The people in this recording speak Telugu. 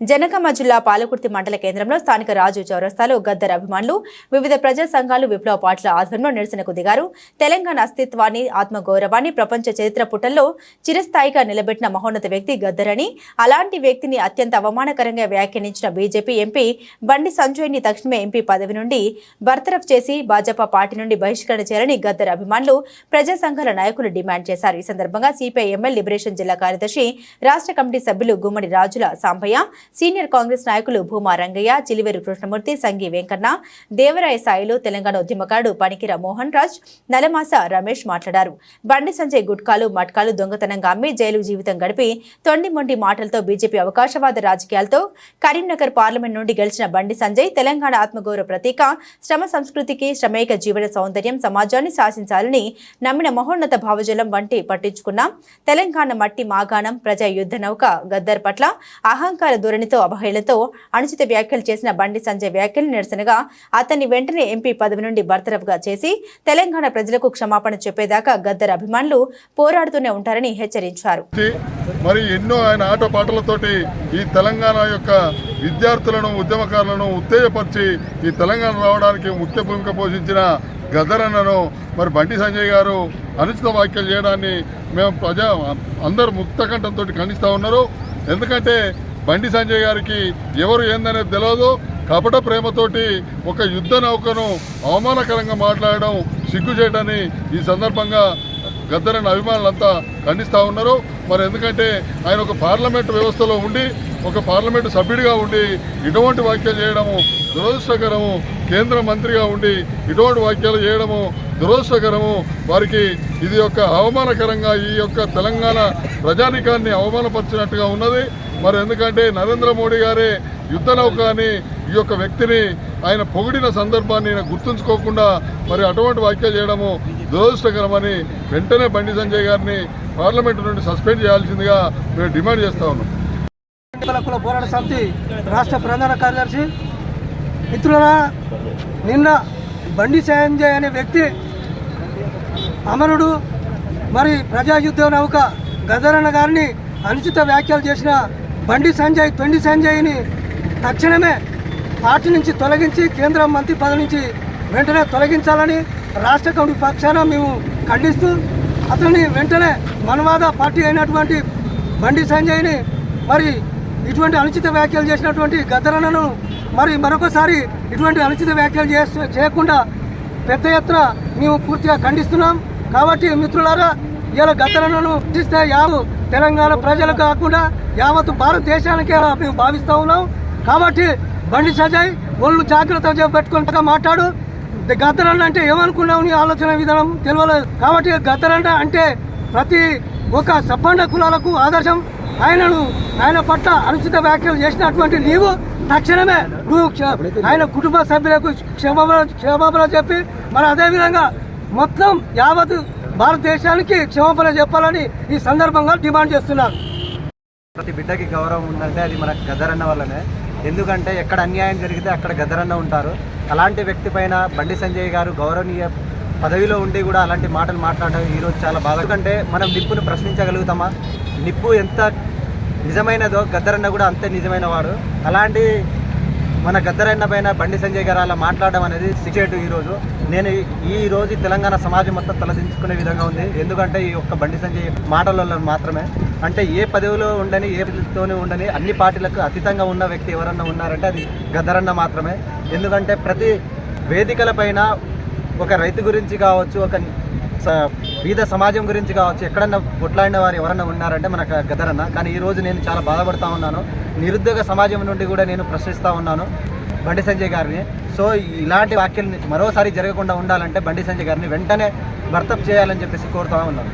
జనగామ జిల్లా పాలకుర్తి మండల కేంద్రంలో స్థానిక రాజు చౌరస్తాలో గద్దర్ అభిమానులు వివిధ ప్రజా సంఘాలు విప్లవ పాటల ఆధ్వర్యంలో నిరసనకు దిగారు. తెలంగాణ అస్తిత్వాన్ని ఆత్మగౌరవాన్ని ప్రపంచ చరిత్ర పుటల్లో చిరస్థాయిగా నిలబెట్టిన మహోన్నత వ్యక్తి గద్దర్ అని అలాంటి వ్యక్తిని అత్యంత అవమానకరంగా వ్యాఖ్యానించిన బీజేపీ ఎంపీ బండి సంజయ్ని తక్షణమే ఎంపీ పదవి నుండి బర్తరఫ్ చేసి భాజపా పార్టీ నుండి బహిష్కరణ చేయాలని గద్దర్ అభిమానులు ప్రజా సంఘాల నాయకులు డిమాండ్ చేశారు. ఈ సందర్భంగా సిపిఐ ఎంఎల్ లిబరేషన్ జిల్లా కార్యదర్శి రాష్ట్ర కమిటీ సభ్యులు గుమ్మడి రాజుల సాంబయ్య సీనియర్ కాంగ్రెస్ నాయకులు భూమా రంగయ్య చిలివేరు కృష్ణమూర్తి సంగి వెంకన్న దేవరాయ సాయిలు తెలంగాణ ఉద్యమకారుడు పనికిర మోహన్ రాజ్ నలమాస రమేష్ మాట్లాడారు. బండి సంజయ్ గుట్కాలు మట్కాలు దొంగతనంగా అమ్మి జైలు జీవితం గడిపి తొండి మొండి మాటలతో బీజేపీ అవకాశవాద రాజకీయాలతో కరీంనగర్ పార్లమెంట్ నుండి గెలిచిన బండి సంజయ్ తెలంగాణ ఆత్మగౌరవ ప్రతీక శ్రమ సంస్కృతికి శ్రమేక జీవన సౌందర్యం సమాజాన్ని శాసించాలని నమ్మిన మహోన్నత భావజలం వంటి పట్టించుకున్న. తెలంగాణ మట్టి మాగాణం ప్రజా యుద్ధ నౌక గద్దర్ పట్ల అహంకార ధోరణితో అవహేళనతో అనుచిత వ్యాఖ్యలు చేసిన బండి సంజయ్ వ్యాఖ్యలు నిరసనగా అతన్ని వెంటనే ఎంపీ పదవి నుండి బర్తరఫ్గా చేసి తెలంగాణ ప్రజలకు క్షమాపణ చెప్పేదాకా గద్దర్ అభిమానులు పోరాడుతూనే ఉంటారని హెచ్చరించారు. మరి ఎన్నో ఆయన ఆటపాటలతోటి ఈ తెలంగాణ యొక్క విద్యార్థులను ఉద్యమకారులను ఉత్తేజపరిచి ఈ తెలంగాణ రావడానికి ముఖ్య భూమిక పోషించిన గదరన్నను మరి బండి సంజయ్ గారు అనుచిత వ్యాఖ్యలు చేయడాన్ని మేము ప్రజా అందరూ ముక్తకంఠంతో ఖండిస్తూ ఉన్నారు. ఎందుకంటే బండి సంజయ్ గారికి ఎవరు ఏందనేది తెలియదు కపట ప్రేమతోటి ఒక యుద్ధ నౌకను అవమానకరంగా మాట్లాడడం సిగ్గు చేయడాన్ని ఈ సందర్భంగా గద్దరన్న అభిమానులంతా ఖండిస్తూ ఉన్నారు. మరి ఎందుకంటే ఆయన ఒక పార్లమెంటు వ్యవస్థలో ఉండి ఒక పార్లమెంటు సభ్యుడిగా ఉండి ఇటువంటి వ్యాఖ్యలు చేయడము దురదృష్టకరము. కేంద్ర మంత్రిగా ఉండి ఇటువంటి వ్యాఖ్యలు చేయడము దురదృష్టకరము. వారికి ఇది యొక్క అవమానకరంగా ఈ యొక్క తెలంగాణ ప్రజానికాన్ని అవమానపరిచినట్టుగా ఉన్నది. మరి ఎందుకంటే నరేంద్ర మోడీ గారే యుద్ధ నౌక అని ఈ యొక్క వ్యక్తిని ఆయన పొగిడిన సందర్భాన్ని ఆయన గుర్తుంచుకోకుండా మరి అటువంటి వ్యాఖ్యలు చేయడము దురదృష్టకరమని వెంటనే బండి సంజయ్ గారిని పార్లమెంటు నుండి సస్పెండ్ చేయాల్సిందిగా మేము డిమాండ్ చేస్తా ఉన్నాం. కుల పోరాట సమితి రాష్ట్ర ప్రధాన కార్యదర్శి మిత్రులరా నిన్న బండి సంజయ్ అనే వ్యక్తి అమరుడు మరి ప్రజాయుద్ధ నౌక గదరన్న గారిని అనుచిత వ్యాఖ్యలు చేసిన బండి సంజయ్ తొండి సంజయ్ని తక్షణమే పార్టీ నుంచి తొలగించి కేంద్ర మంత్రి పదవి నుంచి వెంటనే తొలగించాలని రాష్ట్ర కమిటీ పక్షాన మేము ఖండిస్తూ అతని వెంటనే మనవాద పార్టీ అయినటువంటి బండి సంజయ్ని మరి ఇటువంటి అనుచిత వ్యాఖ్యలు చేసినటువంటి గద్దరన్నను మరి మరొకసారి ఇటువంటి అనుచిత వ్యాఖ్యలు చేస్తూ చేయకుండా పెద్ద ఎత్తున మేము పూర్తిగా ఖండిస్తున్నాం. కాబట్టి మిత్రులారా ఇలా గద్దరన్నను చూస్తే యావు తెలంగాణ ప్రజలు కాకుండా యావత్ భారతదేశానికే మేము భావిస్తూ ఉన్నాం. కాబట్టి బండి సజయ్ ఒళ్ళు జాగ్రత్త పెట్టుకుంటా మాట్లాడు. గద్దరన్న అంటే ఏమనుకున్నావు నీ ఆలోచన విధానం తెలియలేదు. కాబట్టి గద్దరన్న అంటే ప్రతి ఒక సబ్బండ కులాలకు ఆదర్శం. ఆయనను ఆయన పట్ల అనుచిత వ్యాఖ్యలు చేసినటువంటి నీవు తక్షణమే నువ్వు ఆయన కుటుంబ సభ్యులకు క్షమాపణ క్షమాపణ చెప్పి మరి అదేవిధంగా మొత్తం యావత్ భారతదేశానికి క్షమాపణ చెప్పాలని ఈ సందర్భంగా డిమాండ్ చేస్తున్నాను ప్రతి బిడ్డకి గౌరవం ఉందంటే అది మన గదరన్న వల్లనే. ఎందుకంటే ఎక్కడ అన్యాయం జరిగితే అక్కడ గదరన్న ఉంటారు. అలాంటి వ్యక్తి పైన బండి సంజయ్ గారు గౌరవనీయ పదవిలో ఉండి కూడా అలాంటి మాటలు మాట్లాడడం ఈరోజు చాలా బాధ. ఎందుకంటే మనం నిప్పును ప్రశ్నించగలుగుతామా? నిప్పు ఎంత నిజమైనదో గద్దరన్న కూడా అంతే నిజమైన వాడు. అలాంటి మన గద్దరన్న పైన బండి సంజయ్ గారు అలా మాట్లాడడం అనేది సిచేటు ఈరోజు నేను ఈ- రోజు తెలంగాణ సమాజం మొత్తం తలదించుకునే విధంగా ఉంది. ఎందుకంటే ఈ ఒక్క బండి సంజయ్ మాటలలో మాత్రమే. అంటే ఏ పదవిలో ఉండని ఏ పదవితోనే ఉండని అన్ని పార్టీలకు అతీతంగా ఉన్న వ్యక్తి ఎవరన్నా ఉన్నారంటే అది గద్దరన్న మాత్రమే. ఎందుకంటే ప్రతి వేదికల పైన ఒక రైతు గురించి కావచ్చు ఒక బీద సమాజం గురించి కావచ్చు ఎక్కడన్నా కొట్లాడిన వారు ఎవరన్నా ఉన్నారంటే మనకు గదరన్న. కానీ ఈరోజు నేను చాలా బాధపడతా ఉన్నాను. నిరుద్యోగ సమాజం నుండి కూడా నేను ప్రశ్నిస్తూ ఉన్నాను బండి సంజయ్ గారిని. సో ఇలాంటి వ్యాఖ్యలు మరోసారి జరగకుండా ఉండాలంటే బండి సంజయ్ గారిని వెంటనే భర్తప్ చేయాలని చెప్పేసి కోరుతూ ఉన్నాను.